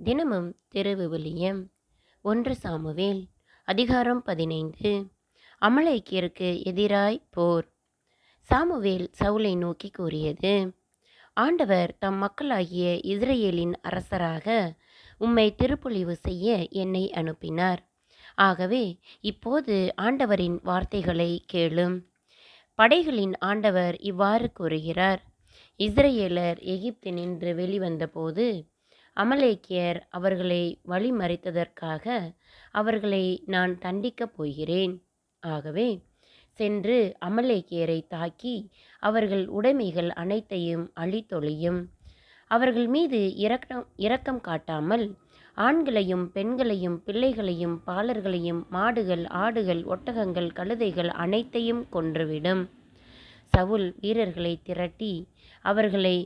தினமும் திருவிவிலியம் ஒன்று சாமுவேல் அதிகாரம் பதினைந்து. அமலைக்கியருக்கு எதிராய் போர். சாமுவேல் சவுலை நோக்கி கூறியது ஆண்டவர் தம் மக்களாகிய இஸ்ரேலின் அரசராக உம்மை திருப்பொழிவு செய்ய என்னை அனுப்பினார். ஆகவே இப்போது ஆண்டவரின் வார்த்தைகளை கேளும். படைகளின் ஆண்டவர் இவ்வாறு கூறுகிறார் இஸ்ரேலர் எகிப்தினின்று வெளிவந்தபோது அமலேக்கியர் அவர்களை வழிமறித்ததற்காக அவர்களை நான் தண்டிக்கப் போகிறேன். ஆகவே சென்று அமலேக்கியரை தாக்கி அவர்கள் உடைமைகள் அனைத்தையும் அழித்தொழியும். அவர்கள் மீது இரக்கம் இரக்கம் காட்டாமல் ஆண்களையும் பெண்களையும் பிள்ளைகளையும் பாலர்களையும் மாடுகள் ஆடுகள் ஒட்டகங்கள் கழுதைகள் அனைத்தையும் கொன்றுவிடும். சவுல் வீரர்களை திரட்டி அவர்களை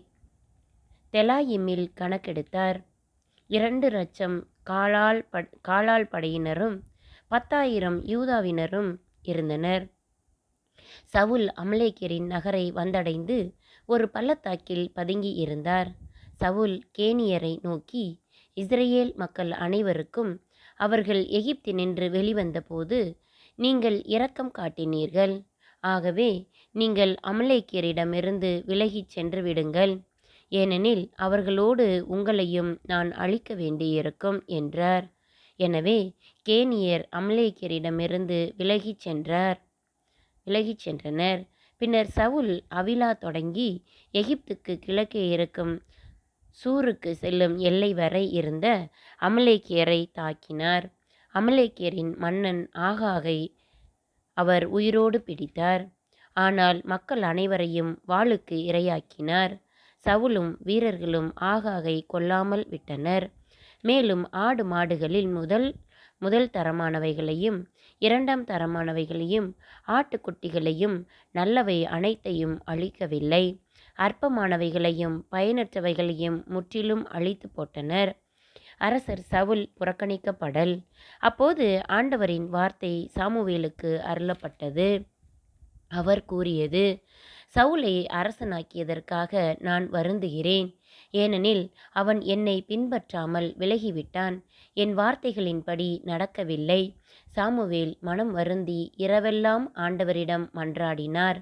தெலாயிமில் கணக்கெடுத்தார். இரண்டு லட்சம் காலால் ப காலால் படையினரும் பத்தாயிரம் யூதாவினரும் இருந்தனர். சவுல் அமலேக்கியரின் நகரை வந்தடைந்து ஒரு பள்ளத்தாக்கில் பதுங்கி இருந்தார். சவுல் கேனியரை நோக்கி இஸ்ரேல் மக்கள் அனைவருக்கும் அவர்கள் எகிப்தினின்று வெளிவந்தபோது நீங்கள் இரக்கம் காட்டினீர்கள். ஆகவே நீங்கள் அமலேக்கியரிடமிருந்து விலகிச் சென்று விடுங்கள். ஏனெனில் அவர்களோடு உங்களையும் நான் அழிக்க வேண்டியிருக்கும் என்றார். எனவே கேனியர் அம்லேக்கியரிடமிருந்து விலகிச் சென்றார். விலகிச் சென்றனர். பின்னர் சவுல் அவிலா தொடங்கி எகிப்துக்கு கிழக்கே இருக்கும் சூருக்கு செல்லும் எல்லை வரை இருந்த அமலேக்கியரை தாக்கினார். அமலேக்கியரின் மன்னன் ஆகாகை அவர் உயிரோடு பிடித்தார். ஆனால் மக்கள் அனைவரையும் வாளுக்கு இரையாக்கினார். சவுலும் வீரர்களும் ஆகாகை கொல்லாமல் விட்டனர். மேலும் ஆடு மாடுகளில் முதல் முதல் தரமானவைகளையும் இரண்டாம் தரமானவைகளையும் ஆட்டுக்குட்டிகளையும் நல்லவை அனைத்தையும் அழிக்கவில்லை. அற்பமானவைகளையும் பயனற்றவைகளையும் முற்றிலும் அழித்து போட்டனர். அரசர் சவுல் புறக்கணிக்கப்படல். அப்போது ஆண்டவரின் வார்த்தை சாமுவேலுக்கு அருளப்பட்டது. அவர் கூறியது சவுலை அரசனாக்கியதற்காக நான் வருந்துகிறேன். ஏனெனில் அவன் என்னை பின்பற்றாமல் விலகிவிட்டான். என் வார்த்தைகளின்படி நடக்கவில்லை. சாமுவேல் மனம் வருந்தி இரவெல்லாம் ஆண்டவரிடம் மன்றாடினார்.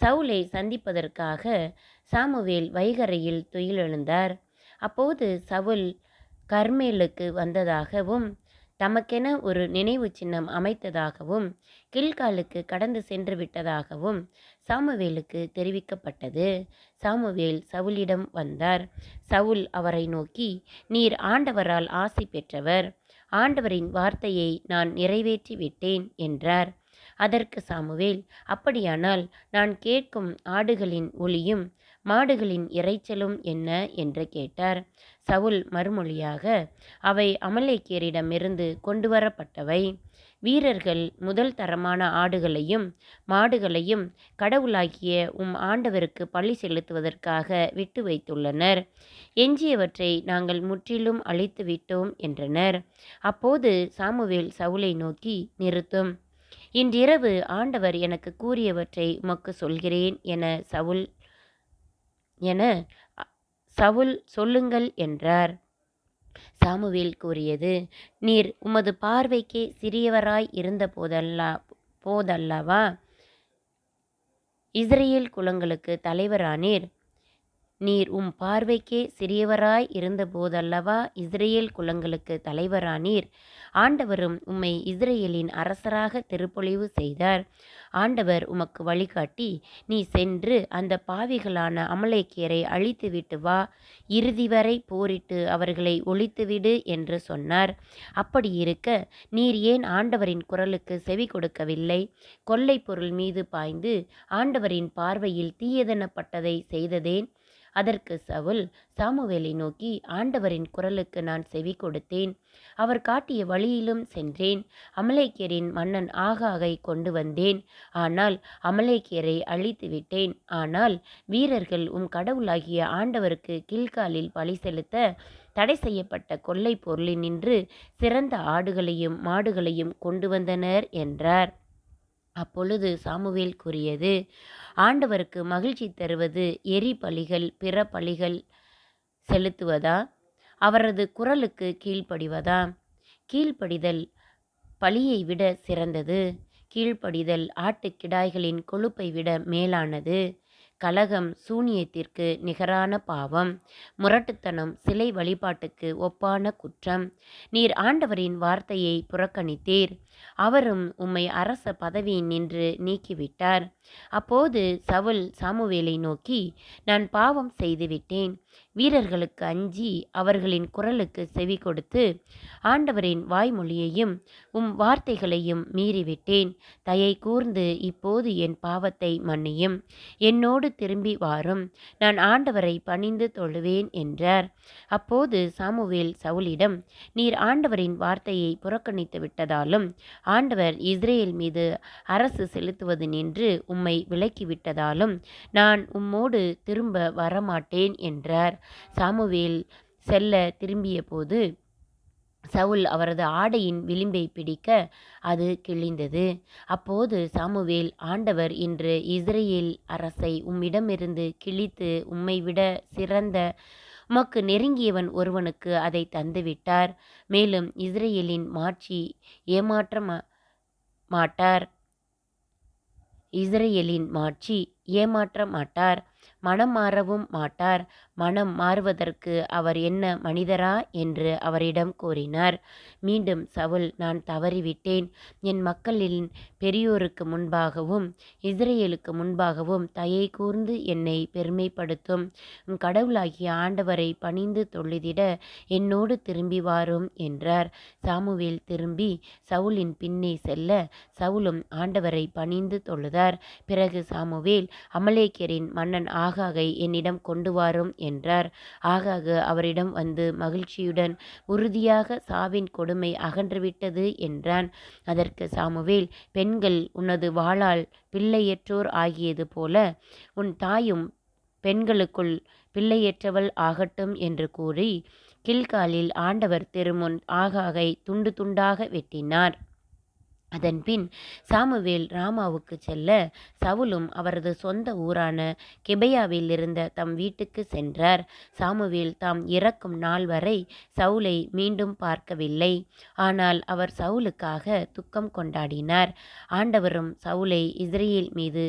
சவுலை சந்திப்பதற்காக சாமுவேல் வைகரையில் துயிலெழுந்தார். அப்போது சவுல் கர்மேலுக்கு வந்ததாகவும் தமக்கென ஒரு நினைவு சின்னம் அமைத்ததாகவும் கில்காலுக்கு கடந்து சென்று விட்டதாகவும் சாமுவேலுக்கு தெரிவிக்கப்பட்டது. சாமுவேல் சவுலிடம் வந்தார். சவுல் அவரை நோக்கி நீர் ஆண்டவரால் ஆசி பெற்றவர். ஆண்டவரின் வார்த்தையை நான் நிறைவேற்றி விட்டேன் என்றார். அதற்கு சாமுவேல் அப்படியானால் நான் கேட்கும் ஆடுகளின் ஒளியும் மாடுகளின் இறைச்சலும் என்ன என்று கேட்டார். சவுல் மறுமொழியாக அவை அமலேக்கியரிடமிருந்து கொண்டு வரப்பட்டவை. வீரர்கள் முதல் தரமான ஆடுகளையும் மாடுகளையும் கடவுளாகிய உம் ஆண்டவருக்கு பள்ளி செலுத்துவதற்காக விட்டு வைத்துள்ளனர். எஞ்சியவற்றை நாங்கள் முற்றிலும் அழித்து விட்டோம் என்றனர். அப்போது சாமுவேல் சவுலை நோக்கி நிறுத்தும். இன்றிரவு ஆண்டவர் எனக்கு கூறியவற்றை உமக்கு சொல்கிறேன் என சவுல் என சவுல் சொல்லுங்கள் என்றார். சாமுவேல் கூறியது நீர் உமது பார்வைக்கே சிறியவராய் இருந்த போதல்லா போதல்லவா? இஸ்ரேல் குலங்களுக்கு தலைவரானீர். நீர் உம் பார்வைக்கே சிறியவராய் இருந்தபோதல்லவா இஸ்ரேல் குலங்களுக்கு தலைவரானீர் ஆண்டவரும் உம்மை இஸ்ரேலின் அரசராக திருப்பொழிவு செய்தார். ஆண்டவர் உமக்கு வழிகாட்டி நீ சென்று அந்த பாவிகளான அமலேக்கியரை அழித்துவிட்டு வா. இறுதி வரை போரிட்டு அவர்களை ஒழித்துவிடு என்று சொன்னார். அப்படி இருக்க நீர் ஏன் ஆண்டவரின் குரலுக்கு செவி கொடுக்கவில்லை? கொள்ளை பொருள் மீது பாய்ந்து ஆண்டவரின் பார்வையில் தீயதெனப்பட்டதை செய்ததேன்? அதற்கு சவுல் சாமுவேலை நோக்கி ஆண்டவரின் குரலுக்கு நான் செவி கொடுத்தேன். அவர் காட்டிய வழியிலும் சென்றேன். அமலேக்கியரின் மன்னன் ஆகாகை கொண்டு வந்தேன். ஆனால் அமலேக்கியரை அழித்து விட்டேன். ஆனால் வீரர்கள் உம் கடவுளாகிய ஆண்டவருக்கு கீழ்காலில் பழி செலுத்த தடை செய்யப்பட்ட கொள்ளை பொருளினின்று சிறந்த ஆடுகளையும் மாடுகளையும் கொண்டு வந்தனர் என்றார். அப்பொழுது சாமுவேல் கூறியது ஆண்டவருக்கு மகிழ்ச்சி தருவது எரி பலிகள் பிற பலிகள் செலுத்துவதா? அவரது குரலுக்கு கீழ்ப்படிவதா? கீழ்ப்படிதல் பலியை விட சிறந்தது. கீழ்ப்படிதல் ஆட்டுக்கிடாய்களின் கொழுப்பை விட மேலானது. கலகம் சூனியத்திற்கு நிகரான பாவம். முரட்டுத்தனம் சிலை வழிபாட்டுக்கு ஒப்பான குற்றம். நீர் ஆண்டவரின் வார்த்தையை புறக்கணித்தீர். அவரும் உம்மை அரச பதவி நின்று நீக்கிவிட்டார். அப்போது சவுல் சாமுவேலை நோக்கி நான் பாவம் செய்துவிட்டேன். வீரர்களுக்கு அஞ்சி அவர்களின் குரலுக்கு செவி கொடுத்து ஆண்டவரின் வாய்மொழியையும் உம் வார்த்தைகளையும் மீறிவிட்டேன். தயை கூர்ந்து இப்போது என் பாவத்தை மன்னியும். என்னோடு திரும்பி வாரும். நான் ஆண்டவரை பணிந்து தொழுவேன் என்றார். அப்போது சாமுவேல் சவுலிடம் நீர் ஆண்டவரின் வார்த்தையை புறக்கணித்து விட்டதாலும் ஆண்டவர் இஸ்ரேல் மீது அரசு செலுத்துவது நின்று உம்மை விலக்கிவிட்டதாலும் நான் உம்மோடு திரும்ப வரமாட்டேன் என்றார். சாமுவேல் செல்ல திரும்பிய போது சவுல் அவரது ஆடையின் விளிம்பை பிடிக்க அது கிழிந்தது. அப்போது சாமுவேல் ஆண்டவர் இன்று இஸ்ரேல் அரசை உம்மிடமிருந்து கிழித்து உம்மை விட சிறந்த உமக்கு நெருங்கியவன் ஒருவனுக்கு அதை தந்துவிட்டார். மேலும் இஸ்ரேலின் மாட்சி ஏமாற்ற மாட்டார். இஸ்ரேலின் மாட்சி ஏமாற்ற மாட்டார். மனம் மாறவும் மாட்டார். மனம் மாறுவதற்கு அவர் என்ன மனிதரா? என்று அவரிடம் கூறினார். மீண்டும் சவுல் நான் தவறிவிட்டேன். என் மக்களின் பெரியோருக்கு முன்பாகவும் இஸ்ரேலுக்கு முன்பாகவும் தயை கூர்ந்து என்னை பெருமைப்படுத்தும். கடவுளாகிய ஆண்டவரை பணிந்து தொழுதிட என்னோடு திரும்பி வாரும் என்றார். சாமுவேல் திரும்பி சவுலின் பின்னே செல்ல சவுலும் ஆண்டவரை பணிந்து தொழுதார். பிறகு சாமுவேல் அமலேக்கியரின் மன்னன் ஆகாகை என்னிடம் கொண்டு வாரும் என்றார். ஆகாகு அவரிடம் வந்து மகிழ்ச்சியுடன் உறுதியாக சாவின் கொடுமை அகன்றுவிட்டது என்றான். அதற்கு சாமுவேல் பெண் பெண்கள் உனது வாளால் பிள்ளையற்றோர் ஆகியது போல உன் தாயும் பெண்களுக்குள் பிள்ளையற்றவள் ஆகட்டும் என்று கூறி கில்காலில் ஆண்டவர் திருமுன் ஆகாகை துண்டு துண்டாக வெட்டினார். அதன்பின் சாமுவேல் ராமாவுக்கு செல்ல சவுலும் அவரது சொந்த ஊரான கிபையாவில் இருந்த தம் வீட்டுக்கு சென்றார். சாமுவேல் தாம் இறக்கும் நாள் வரை சவுலை மீண்டும் பார்க்கவில்லை. ஆனால் அவர் சவுலுக்காக துக்கம் கொண்டாடினார். ஆண்டவரும் சவுலை இஸ்ரேல் மீது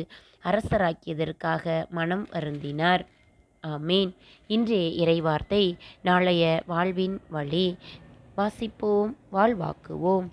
அரசராக்கியதற்காக மனம் வருந்தினார். ஆமேன். இன்றைய இறைவார்த்தை நாளைய வாழ்வின் வழி. வாசிப்போம் வாழ்வாக்குவோம்.